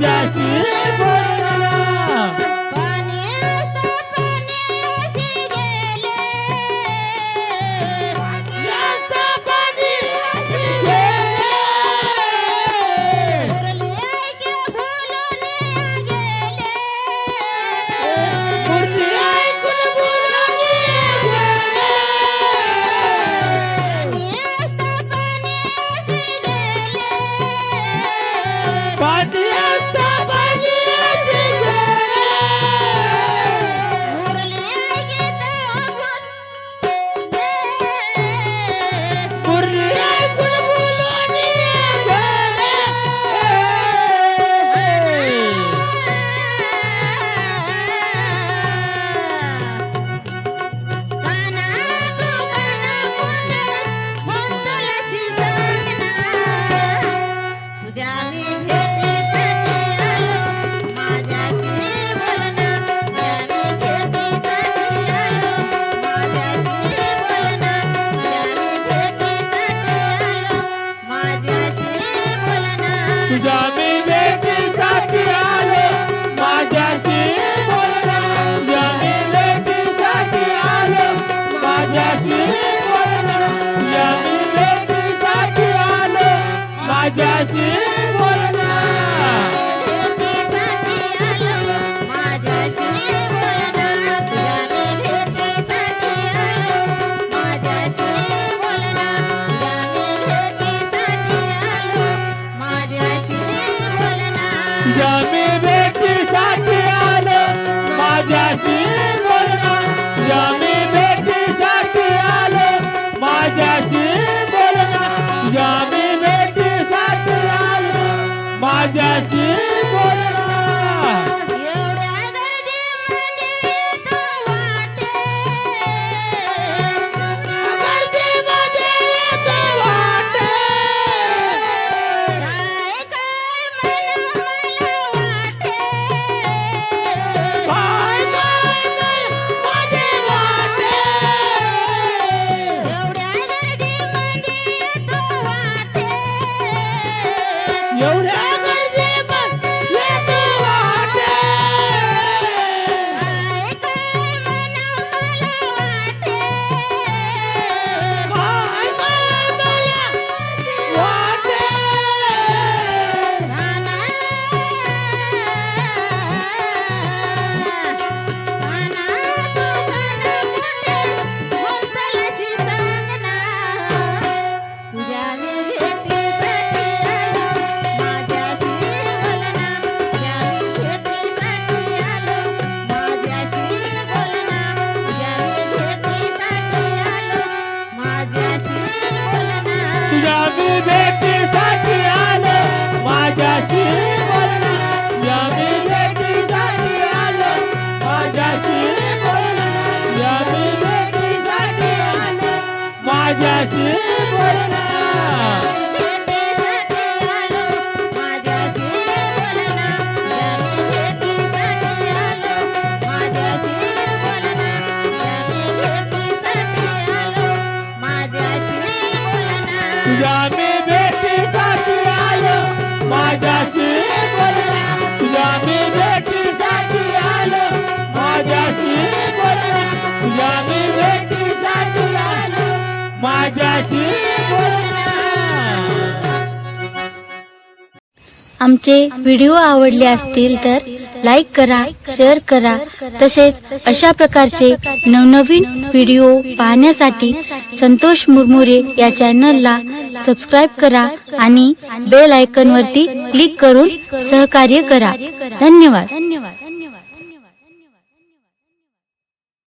Jackson. तुझ्या मी भेटीसाठी आलो. माझ्याशी तुझ्या मी भेटीसाठी आलो. माझ्याशी तुझ्या मी आलो. माझ्याशी मी भेटीसाठी आलो. माझ्याशी तुझ्या मी भेटीसाठी आलो. माझ्याशी तुझ्या मी भेटीसाठी आलो. माझ्याशी आमचे व्हिडिओ आवडले असतील तर लाईक करा शेअर करा तसेच अशा प्रकारचे नवनवीन व्हिडिओ पाहण्यासाठी संतोष मुरमुरे या चॅनलला सबस्क्राईब करा आणि बेल आयकन वरती क्लिक करून सहकार्य करा. धन्यवाद.